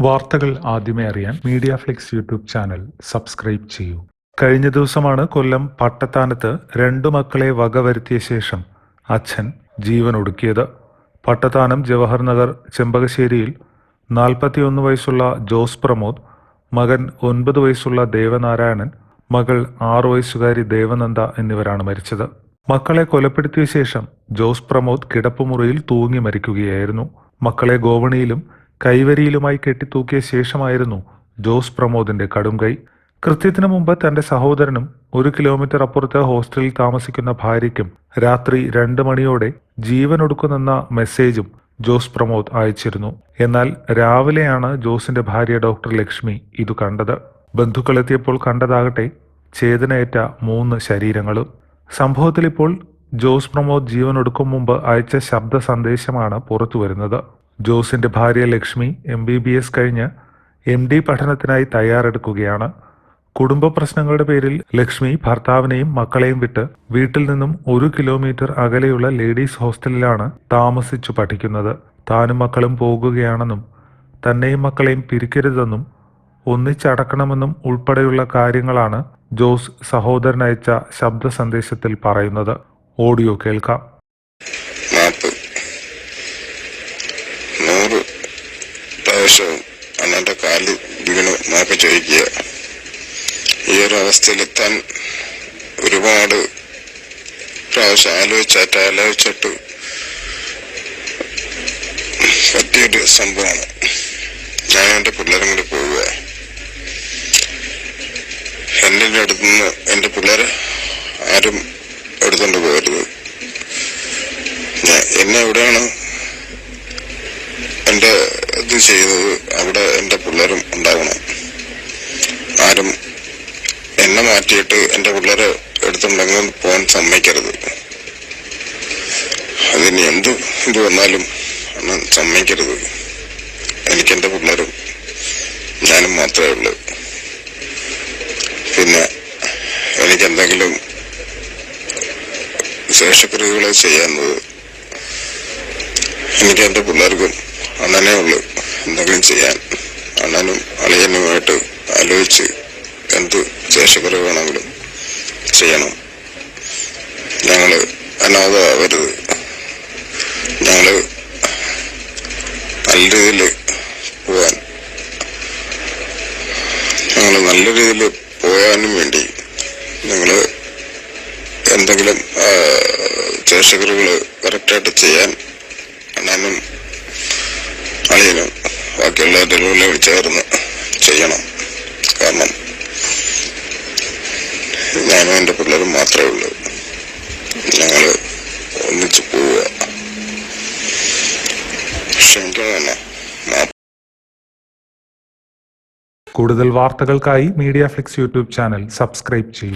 വാർത്തകൾ ആദ്യമേ അറിയാൻ media flix YouTube channel subscribe ചെയ്യൂ. കഴിഞ്ഞ ദിവസമാണ് കൊല്ലം പട്ടത്താനത്ത് രണ്ടു മക്കളെ വകവരുത്തിയ ശേഷം അച്ഛൻ ജീവൻ ഒടുക്കിയത്. പട്ടത്താനം ജവഹർ നഗർ ചെമ്പകശ്ശേരിയിൽ നാൽപ്പത്തിയൊന്ന് വയസ്സുള്ള ജോസ് പ്രമോദ് മകൻ ഒൻപത് വയസ്സുള്ള ദേവനാരായണൻ മകൾ ആറു വയസ്സുകാരി ദേവനന്ദ എന്നിവരാണ് മരിച്ചത്. മക്കളെ കൊലപ്പെടുത്തിയ ശേഷം ജോസ് പ്രമോദ് കിടപ്പുമുറിയിൽ തൂങ്ങി മരിക്കുകയായിരുന്നു. മക്കളെ ഗോവണിയിലും കൈവരിയിലുമായി കെട്ടിത്തൂക്കിയ ശേഷമായിരുന്നു ജോസ് പ്രമോദിന്റെ കടും കൈ കൃത്യത്തിനു മുമ്പ് തന്റെ സഹോദരനും ഒരു കിലോമീറ്റർ അപ്പുറത്ത് ഹോസ്റ്റലിൽ താമസിക്കുന്ന ഭാര്യയ്ക്കും രാത്രി രണ്ട് മണിയോടെ ജീവൻ ഒടുക്കുന്നെന്ന മെസ്സേജും ജോസ് പ്രമോദ് അയച്ചിരുന്നു. എന്നാൽ രാവിലെയാണ് ജോസിന്റെ ഭാര്യ ഡോക്ടർ ലക്ഷ്മി ഇത് കണ്ടത്. ബന്ധുക്കളെത്തിയപ്പോൾ കണ്ടതാകട്ടെ ചേതനയേറ്റ മൂന്ന് ശരീരങ്ങളും. സംഭവത്തിൽ ഇപ്പോൾ ജോസ് പ്രമോദ് ജീവൻ ഒടുക്കും മുമ്പ് അയച്ച ശബ്ദ സന്ദേശമാണ് പുറത്തു വരുന്നത് ജോസിന്റെ ഭാര്യ Lakshmi M B B S കഴിഞ്ഞ് എം ഡി പഠനത്തിനായി തയ്യാറെടുക്കുകയാണ്. കുടുംബ പ്രശ്നങ്ങളുടെ പേരിൽ ലക്ഷ്മി ഭർത്താവിനെയും മക്കളെയും വിട്ട് വീട്ടിൽ നിന്നും ഒരു കിലോമീറ്റർ അകലെയുള്ള ലേഡീസ് ഹോസ്റ്റലിലാണ് താമസിച്ചു പഠിക്കുന്നത്. താനും മക്കളും പോകുകയാണെന്നും തന്നെയും മക്കളെയും പിരിക്കരുതെന്നും ഒന്നിച്ചടക്കണമെന്നും ഉൾപ്പെടെയുള്ള കാര്യങ്ങളാണ് ജോസ് സഹോദരൻ അയച്ച ശബ്ദ സന്ദേശത്തിൽ പറയുന്നത്. ഓഡിയോ കേൾക്കാം മാപ്പ് നൂറ് പ്രാവശ്യവും അണ്ണന്റെ കാൽ വീണ് മാപ്പ് ചോദിക്കുക. ഈ ഒരു അവസ്ഥയിലെത്താൻ ഒരുപാട് പ്രാവശ്യം ആലോചിച്ചാട്ട് ആലോചിച്ചിട്ട് പറ്റിയൊരു സംഭവമാണ്. ഞാൻ എന്റെ പിള്ളേരും കൂടി പോവുക. എന്റെ അടുത്തുനിന്ന് എന്റെ പിള്ളേരെ ആരും എടുത്തോണ്ട് പോകരുത്. എന്നെ എവിടെയാണ് ഇത് ചെയ്തത് അവിടെ എന്റെ പിള്ളേരും ഉണ്ടാവണം. ആരും എന്നെ മാറ്റിയിട്ട് എന്റെ പിള്ളേരെ എടുത്തുണ്ടെങ്കിൽ പോകാൻ സമ്മതിക്കരുത്. അതിന് എന്ത് ഇത് വന്നാലും സമ്മതിക്കരുത്. എനിക്ക് എന്റെ പിള്ളേരും ഞാനും മാത്രമേ ഉള്ളൂ. പിന്നെ എനിക്ക് എന്തെങ്കിലും ശേഷക്രിയകളെ ചെയ്യുന്നത് എനിക്ക് എന്റെ പിള്ളേർക്കും അണ്ണനേ ഉള്ളു. എന്തെങ്കിലും ചെയ്യാൻ അണ്ണനും അളിയനുമായിട്ട് ആലോചിച്ച് എന്ത് ശേഷക്കുറവ് വേണമെങ്കിലും ചെയ്യണം. ഞങ്ങൾ അനാഥമാവരുത്. ഞങ്ങൾ നല്ല രീതിയിൽ പോവാൻ ഞങ്ങൾ നല്ല രീതിയിൽ പോയാനും വേണ്ടി ഞങ്ങൾ എന്തെങ്കിലും ശേഷക്കുറവുകൾ കറക്റ്റായിട്ട് ചെയ്യാൻ അണ്ണനും അളിയനും ബാക്കിയുള്ളവരുടെ കൂടെ ചേർന്ന് ചെയ്യണം. കാരണം ഞാനും എന്റെ പിള്ളേരും മാത്രമേ ഉള്ളൂ. ഞങ്ങൾ ഒന്നിച്ച് പോവുക. തന്നെ കൂടുതൽ വാർത്തകൾക്കായി Media Flix YouTube channel subscribe ചെയ്യൂ.